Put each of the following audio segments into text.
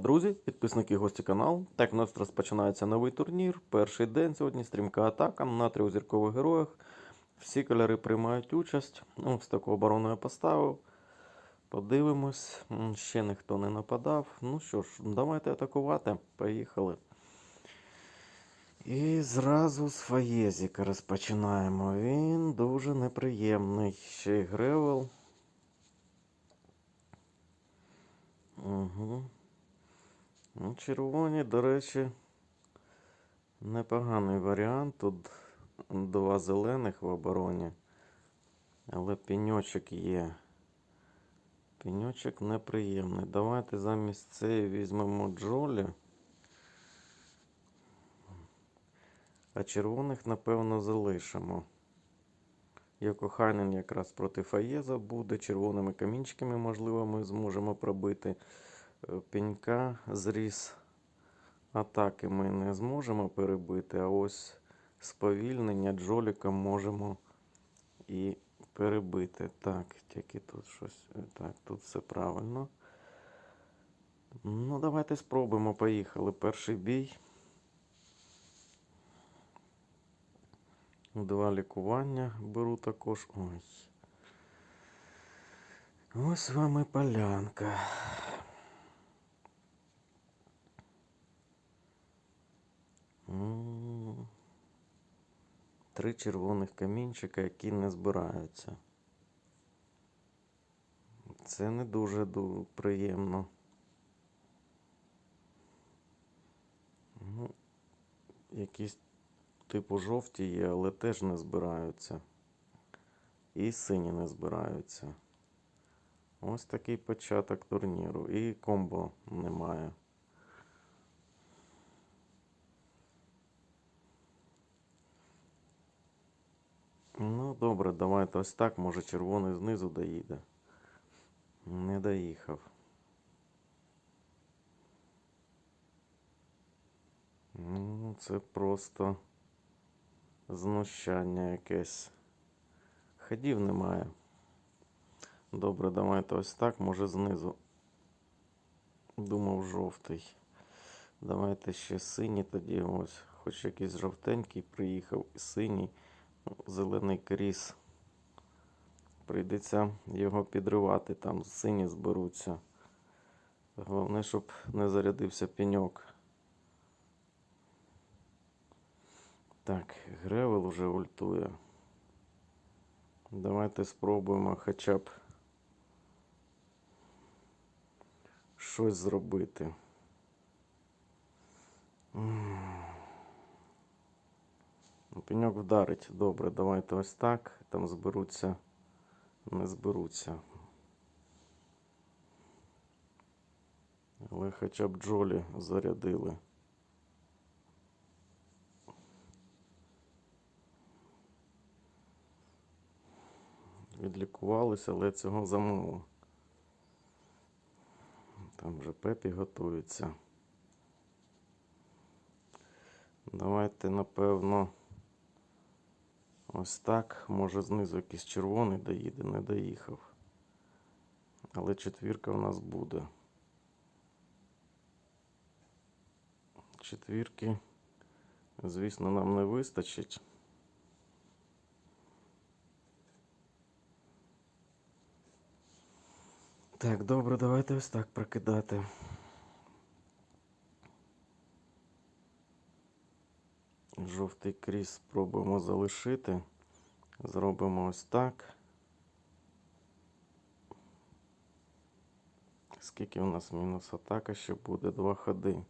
Друзі, підписники гості каналу. Так, у нас розпочинається новий турнір. Перший день сьогодні стрімка атака на трьохзіркових героях. Всі кольори приймають участь. Ну, Ось таку оборону я поставив. Подивимось. Ще ніхто не нападав. Ну що ж, давайте атакувати. Поїхали. І зразу з Фаєзіка розпочинаємо. Він дуже неприємний. Ще й Гревел. Угу. Ну, червоні, до речі, непоганий варіант. Тут два зелених в обороні. Але пеньочок є. Пеньочок неприємний. Давайте замість цієї візьмемо Джолі. А червоних, напевно, залишимо. Йокохайнен якраз проти Фаєза буде. Червоними камінчиками, можливо, ми зможемо пробити. Е, Пенька зріс атаки ми не зможемо перебити, а ось сповільнення джоліка можемо і перебити. Так, тільки тут щось. е, Так, тут все правильно. Ну, давайте спробуємо. Поїхали. Перший бій. Два лікування беру також. Ой. Ось вам і полянка. Три червоних камінчика, які не збираються. Це не дуже приємно. Ну, якісь типу жовті є, але теж не збираються. І сині не збираються. Ось такий початок турніру. І комбо немає. Ну, добре, давайте ось так. Може червоний знизу доїде. Не доїхав. Ну, це просто знущання якесь. Ходів немає. Добре, давайте ось так, може знизу. Думав жовтий. Давайте ще синій тоді ось. Хоч якийсь жовтенький приїхав, синій, зелений кріс. Прийдеться його підривати, там сині зберуться. Головне, щоб не зарядився пеньок. Так, Гревел уже ультує. Давайте спробуємо хоча б щось зробити. Пеньок вдарить. Добре, давайте ось так. Там зберуться, не зберуться. Але хоча б Джолі зарядили. Відлікувалися, але цього замало. Там вже Пепі готується. Давайте, напевно, ось так. Може знизу якийсь червоний доїде, не доїхав. Але четвірка в нас буде. Четвірки, звісно, нам не вистачить. Так, добре, давайте ось так прокидати. Жовтий кріс спробуємо залишити. Зробимо ось так. Скільки у нас мінус атака ще буде? Два ходи.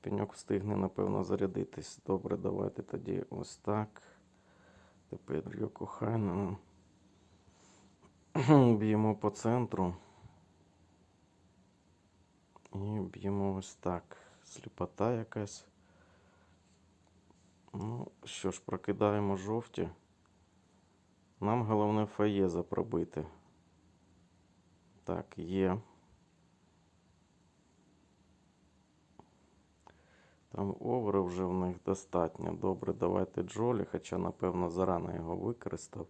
Пеньок встигне, напевно, зарядитись. Добре, давайте тоді ось так. Тепер Йокохайна. Б'ємо по центру. І б'ємо ось так. Сліпота якась. Ну, що ж, прокидаємо жовті. Нам головне фаєза пробити. Так, є. Там овера вже в них достатньо. Добре, давайте Джолі, хоча, напевно, зарано його використав.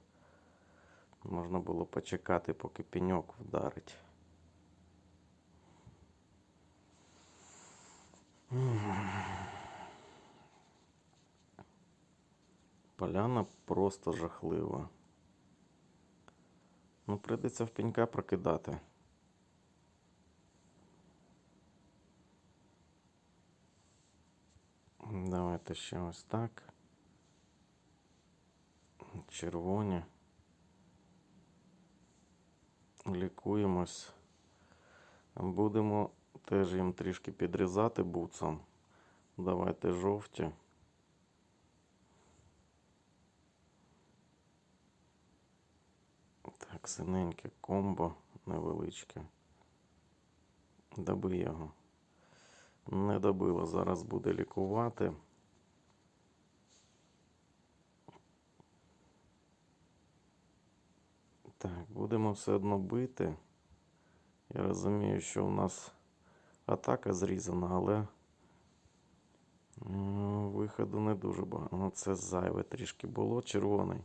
Можна було почекати, поки пеньок вдарить. Поляна просто жахлива. Ну, прийдеться в пенька прокидати. Давайте ще ось так. Червоні. Лікуємось. Будемо теж їм трішки підрізати буцом. Давайте жовті. Так, синеньке комбо невеличке. Доби його. Не добило. Зараз буде лікувати. Так, будемо все одно бити. Я розумію, що у нас атака зрізана, але виходу не дуже багато. Ну, це зайве трішки було. Червоний.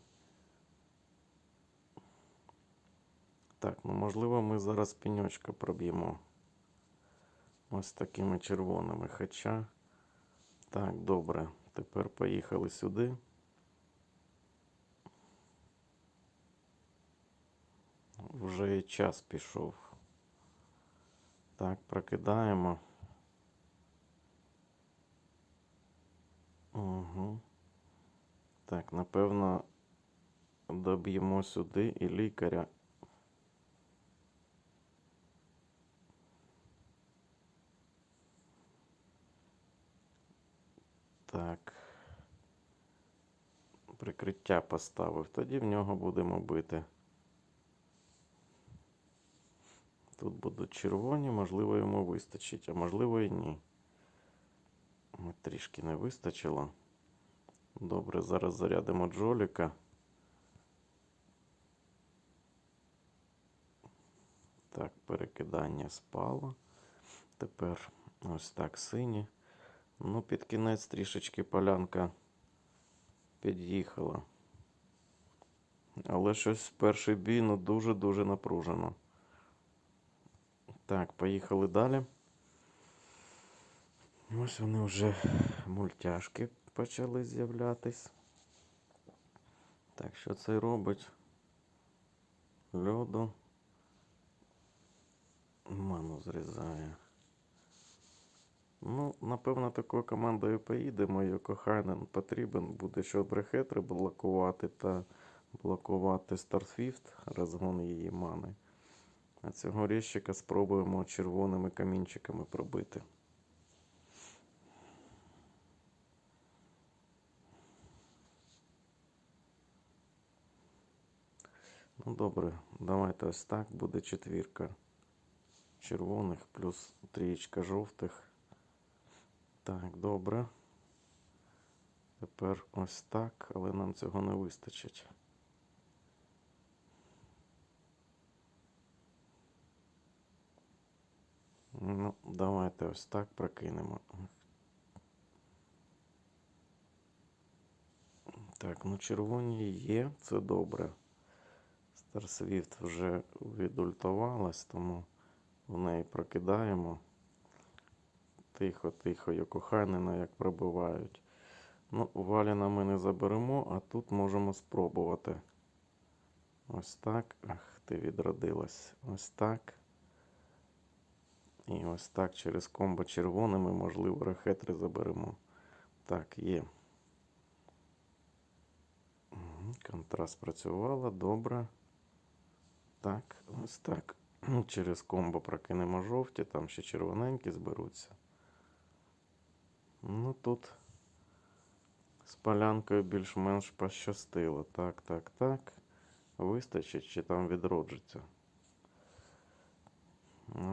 Так, ну можливо, ми зараз пеньочка проб'ємо. Ось такими червоними. Хоча. Так, добре. Тепер поїхали сюди. Вже і час пішов. Так, прокидаємо. Угу. Так, напевно, доб'ємо сюди і лікаря. Так. Прикриття поставив. Тоді в нього будемо бити. Тут будуть червоні, можливо, йому вистачить, а можливо і ні. Трішки не вистачило. Добре, зараз зарядимо джоліка. Так, перекидання спало. Тепер ось так сині. Ну, під кінець трішечки полянка під'їхала. Але щось перший бій ну дуже-дуже напружено. Так, поїхали далі. Ось вони вже мультяшки почали з'являтись. Так, що це робить? Льоду. Ману зрізає. Ну, напевно, такою командою поїдемо. Йокохайнен потрібен буде, щоб рехетри блокувати та блокувати Старфіфт, розгон її мани. А цього ріщика спробуємо червоними камінчиками пробити. Ну добре, давайте ось так буде четвірка червоних плюс трієчка жовтих. Так, добре. Тепер ось так, але нам цього не вистачить. Ну, давайте ось так прокинемо. Так, ну червоні є, це добре. Старсвіфт вже відультувалась, тому в неї прокидаємо. Тихо, тихо, Йокохайнена як пробивають. Ну, Валіна ми не заберемо, а тут можемо спробувати. Ось так. Ах, ти відродилась. Ось так. І ось так через комбо червоними, можливо, рахетри заберемо. Так, є. Контраст працювала, добре. Так, ось так. Через комбо прокинемо жовті, там ще червоненькі зберуться. Ну тут з полянкою більш-менш пощастило. Так, так, так. Вистачить чи там відроджиться.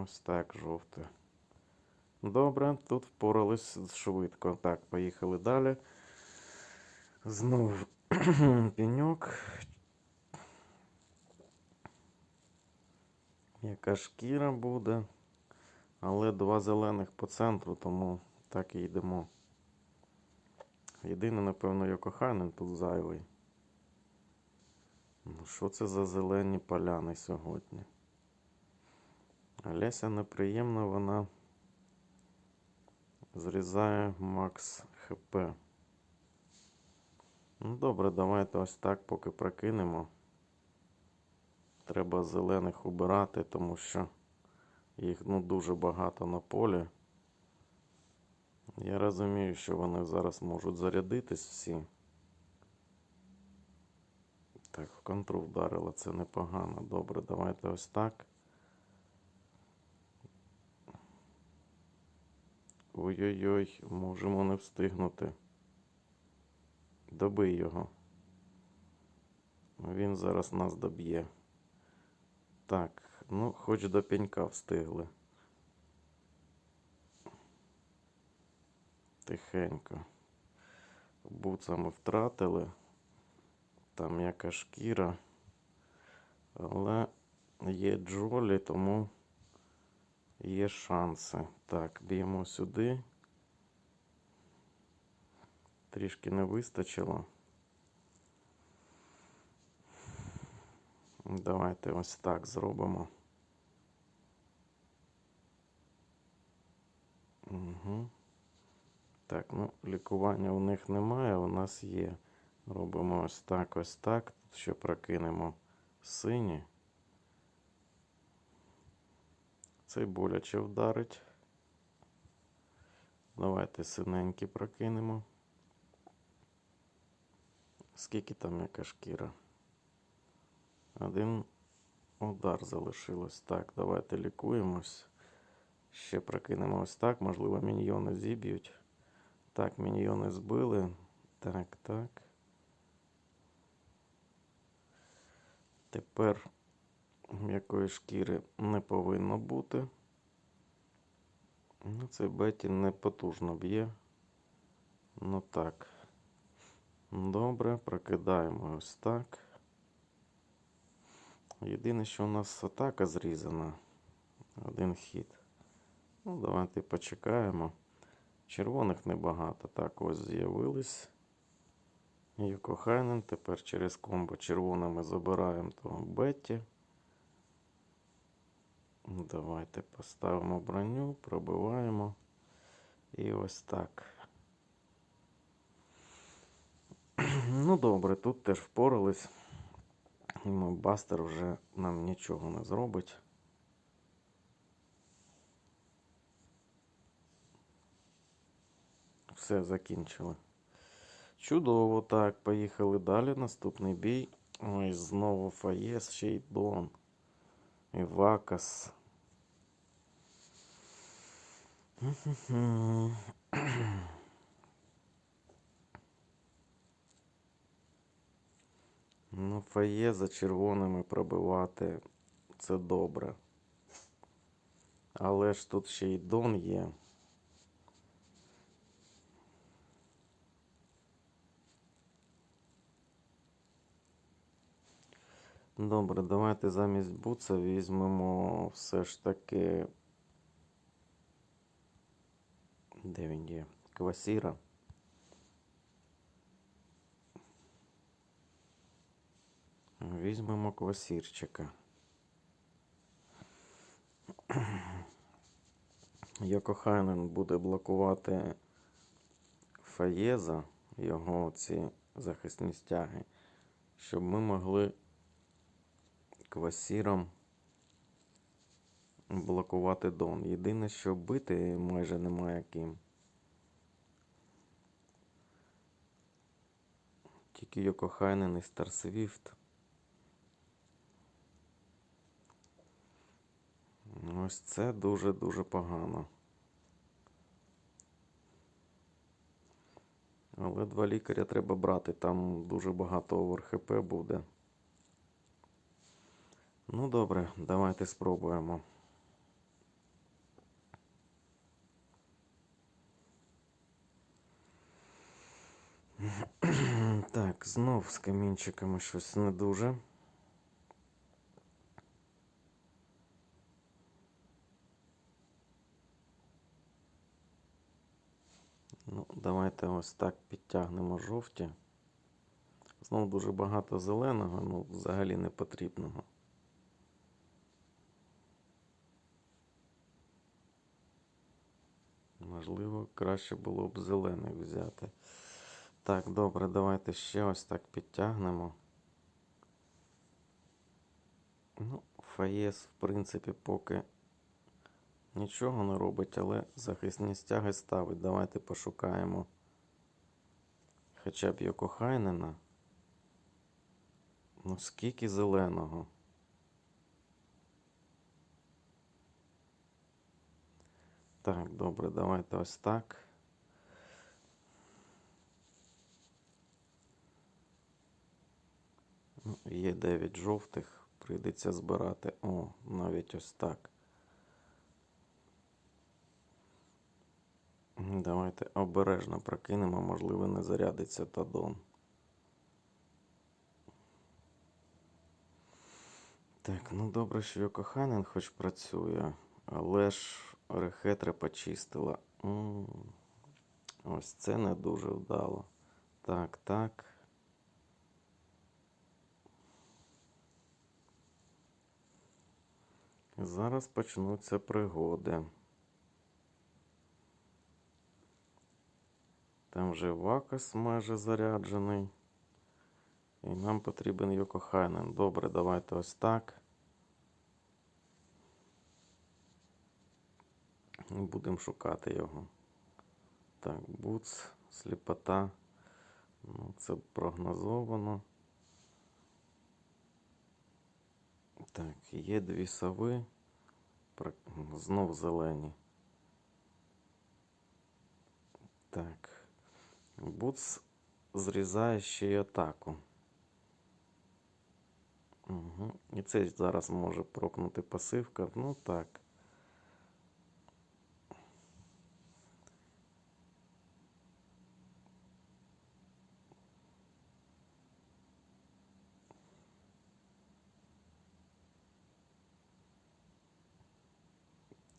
Ось так, жовте. Добре, тут впорались швидко. Так, поїхали далі. Знову пеньок. Яка шкіра буде. Але два зелених по центру, тому так і йдемо. Єдине, напевно, Йокохайнен тут зайвий. Ну, що це за зелені поляни сьогодні? Олеся неприємна, вона Зрізає Макс ХП. Ну добре, давайте ось так поки прокинемо. Треба зелених убирати, тому що їх ну, дуже багато на полі. Я розумію, що вони зараз можуть зарядитись всі. Так, в контру вдарило, це непогано. Добре, давайте ось так. Ой-ой-ой, можемо не встигнути. Добий його. Він зараз нас доб'є. Так, ну, хоч до пенька встигли. Тихенько. Буца ми втратили. Там яка шкіра. Але є джолі, тому є шанси. Так, б'ємо сюди. Трішки не вистачило. Давайте ось так зробимо. Угу. Так, ну, лікування у них немає, у нас є. Робимо ось так, ось так. Тут ще прокинемо сині. Цей боляче вдарить. Давайте синенькі прокинемо. Скільки там яка шкіра? Один удар залишилось. Так, давайте лікуємось. Ще прокинемо ось так. Можливо, міньйони зіб'ють. Так, міньйони збили. Так, так. Тепер м'якої шкіри не повинно бути. Ну, цей Беті не потужно б'є. Ну так. Добре, прокидаємо ось так. Єдине, що у нас атака зрізана. Один хід. Ну, давайте почекаємо. Червоних небагато. Так, ось з'явились. Юкохайнен. Тепер через комбо червоними забираємо того Бетті. Давайте поставимо броню, пробиваємо. І ось так. Ну добре, тут теж впорались. І мой бастер вже нам нічого не зробить. Все, закінчили. Чудово, так, поїхали далі. Наступний бій. Ой, знову Фаєс, ще й Дон. Вакас. Ну, фає за червоними пробивати це добре. Але ж тут ще й Дон є. Добре, давайте замість буца візьмемо все ж таки. Де він є? Квасіра. Візьмемо квасірчика. Йокохайнен буде блокувати Фаєза, його ці захисні стяги, щоб ми могли квасіром блокувати Дон. Єдине, що бити майже немає ким. Тільки Йокохайнен і Старсвіфт. Ось це дуже-дуже погано. Але два лікаря треба брати, там дуже багато оверхп буде. Ну добре, давайте спробуємо. Так, знов з камінчиками щось не дуже. Ну, давайте ось так підтягнемо жовті. Знову дуже багато зеленого, ну взагалі не потрібного. Можливо, краще було б зелений взяти. Так, добре, давайте ще ось так підтягнемо. Ну, Фаєс, в принципі, поки нічого не робить, але захисні стяги ставить. Давайте пошукаємо хоча б Йокохайнена. Ну, скільки зеленого. Так, добре, давайте ось так. Ну, є 9 жовтих, прийдеться збирати. О, навіть ось так. Давайте обережно прокинемо, можливо, не зарядиться Тадон. Так, ну добре, що Йокоханен хоч працює, але ж рехетри почистила. М, Ось це не дуже вдало. Так, так. Зараз почнуться пригоди. Там вже Вакас майже заряджений. І нам потрібен Йокохайнен. Добре, давайте ось так. Будемо шукати його. Так, буц, сліпота. Ну, це прогнозовано. Так, є дві сови. Знов зелені. Так. Буц зрізає ще й атаку. Угу. І це зараз може прокнути пасивка. Ну так.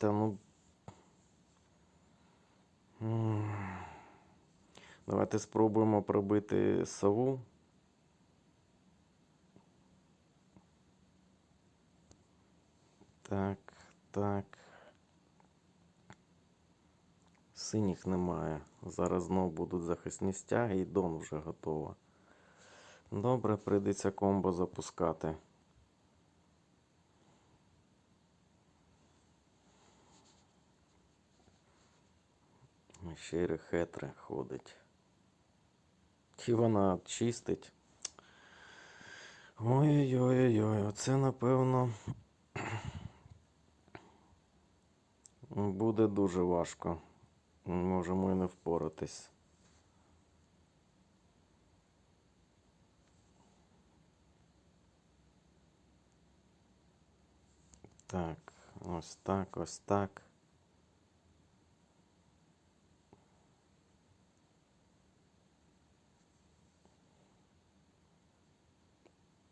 Та ну. Давайте спробуємо пробити сову. Так, так. Синіх немає. Зараз знов будуть захисні стяги і Дон вже готова. Добре, прийдеться комбо запускати. Ще й ходить. Чи вона чистить? Ой-ой-ой, оце напевно буде дуже важко. Можемо і не впоратись. Так, ось так, ось так.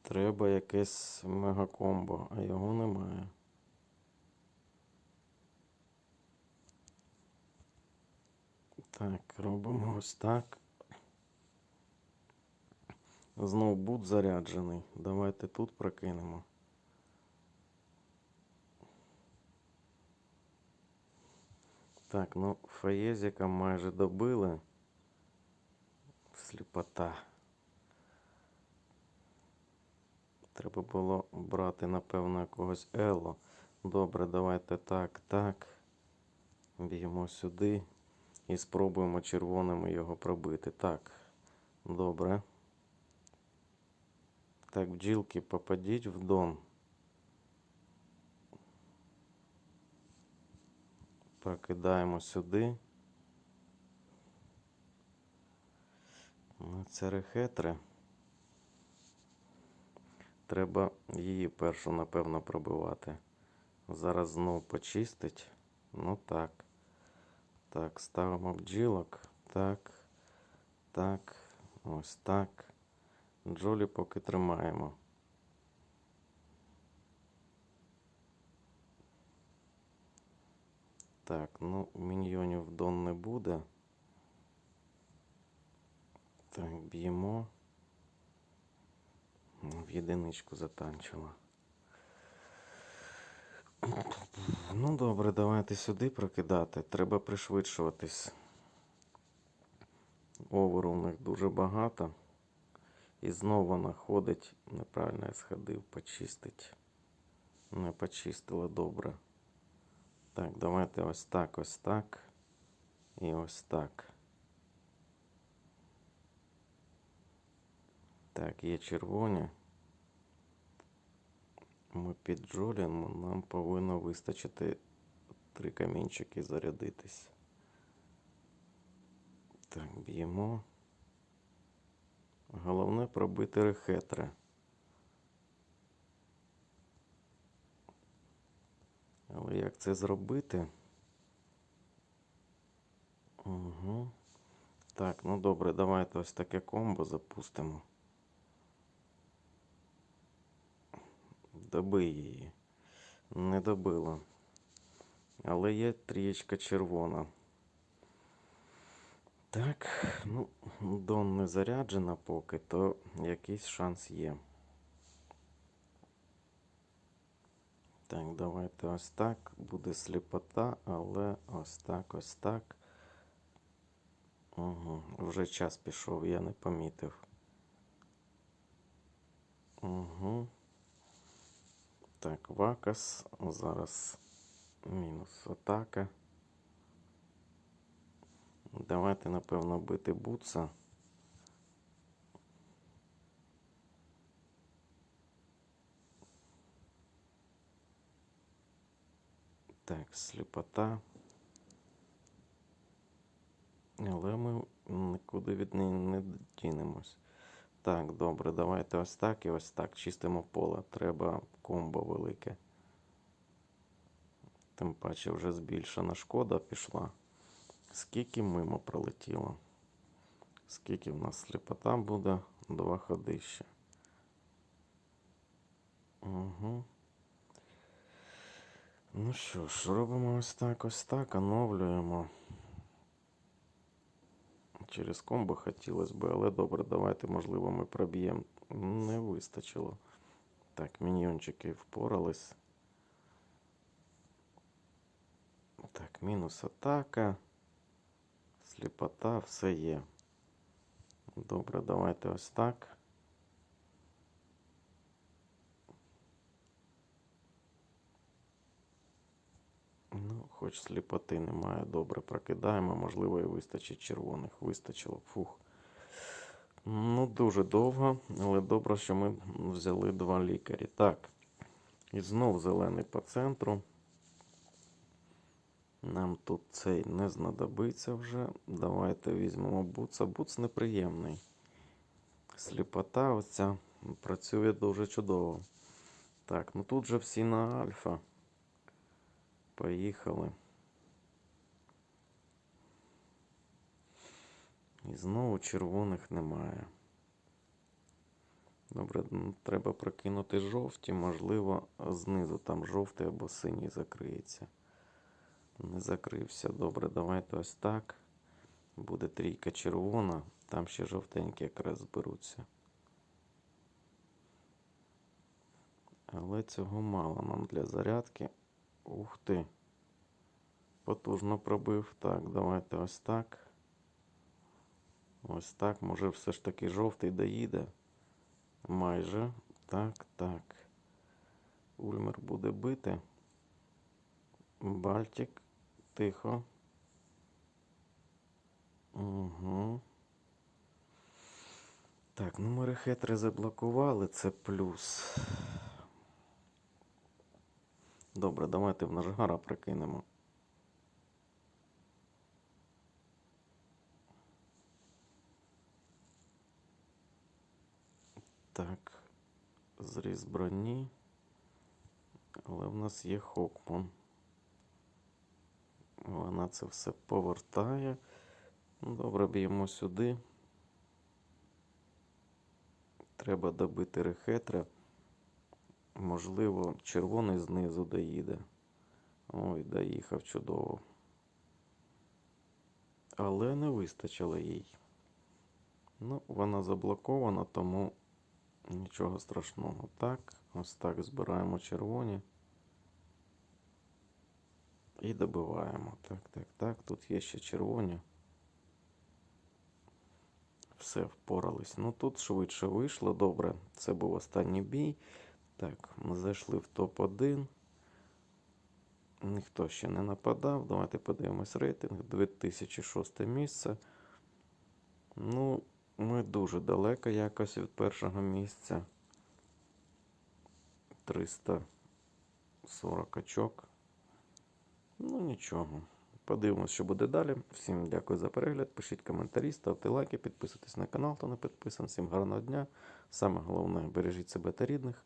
Треба якесь мегакомбо, а його немає. Так, робимо ось так. Знов бут заряджений. Давайте тут прокинемо. Так, ну Фаєзіка майже добили. Сліпота. Треба було брати, напевно, якогось Ело. Добре, давайте так, так. Б'ємо сюди і спробуємо червоними його пробити. Так, добре. Так, бджілки, попадіть в дом. Прокидаємо сюди. Ну, Це рехетри. Треба її першу, напевно, пробивати. Зараз знову почистить. Ну так. Так, ставимо бджілок. Так. Так. Ось так. Джолі поки тримаємо. Так, ну, міньйонів дон не буде. Так, б'ємо. Ну, В єдиничку затанчила. ну добре, давайте сюди прокидати. Треба пришвидшуватись. Оверу в них дуже багато. І знову вона ходить. Неправильно я сходив, почистить. Не почистила добре. Так, давайте ось так, ось так. І ось так. Так, є червоні. Ми піджолюємо, нам повинно вистачити три камінчики зарядитись. Так, б'ємо. Головне пробити рехетри. Але як це зробити? Угу. Так, ну добре, давайте ось таке комбо запустимо. Добий її. Не добила. Але є трієчка червона. Так, ну, Дон не заряджена поки, то якийсь шанс є. Так, давайте ось так. Буде сліпота, але ось так, ось так. Угу. Вже час пішов, я не помітив. Угу. Так, Вакас. Зараз мінус атака. Давайте, напевно, бити бутса. Так, сліпота. Але ми нікуди від неї не дінемось. Так, добре, давайте ось так і ось так. Чистимо поле. Треба комбо велике. Тим паче вже збільшена шкода пішла. Скільки мимо пролетіло? Скільки в нас сліпота буде? Два ходи ще. Угу. Ну що ж, робимо ось так, ось так, оновлюємо. Через комбо хотілося б, але добре, давайте, можливо, ми проб'ємо. Не вистачило. Так, міньйончики впорались. Так, мінус атака. Сліпота, все є. Добре, давайте ось так. Ну, хоч сліпоти немає. Добре, прокидаємо. Можливо, і вистачить червоних. Вистачило. Фух. Ну, дуже довго, але добре, що ми взяли два лікарі. Так. І знов зелений по центру. Нам тут цей не знадобиться вже. Давайте візьмемо буца. Буц неприємний. Сліпота оця працює дуже чудово. Так, ну тут же всі на альфа. Поїхали. І знову червоних немає. Добре, ну, треба прокинути жовті, можливо, знизу там жовтий або синій закриється. Не закрився. Добре, давайте ось так. Буде трійка червона, там ще жовтенькі якраз зберуться. Але цього мало нам для зарядки. Ух ти. Потужно пробив. Так, давайте ось так. Ось так. Може все ж таки жовтий доїде. Майже. Так, так. Ульмер буде бити. Бальтик. Тихо. Угу. Так, ну ми рехетри заблокували, це плюс. Добре, давайте в Нажгара прикинемо. Так, зріз броні. Але в нас є Хокман. Вона це все повертає. Ну, Добре, б'ємо сюди. Треба добити рехетра. Можливо, червоний знизу доїде. Ой, доїхав чудово. Але не вистачило їй. Ну, вона заблокована, тому нічого страшного. Так, ось так збираємо червоні. І добиваємо. Так, так, так. Тут є ще червоні. Все, впорались. Ну тут швидше вийшло. Добре. Це був останній бій. Так, ми зайшли в топ-1. Ніхто ще не нападав. Давайте подивимось рейтинг. 2006 місце. Ну, ми дуже далеко якось від першого місця. 340 очок. Ну нічого. Подивимось, що буде далі. Всім дякую за перегляд. Пишіть коментарі, ставте лайки, підписуйтесь на канал, хто не підписаний. Всім гарного дня. Саме головне, бережіть себе та рідних.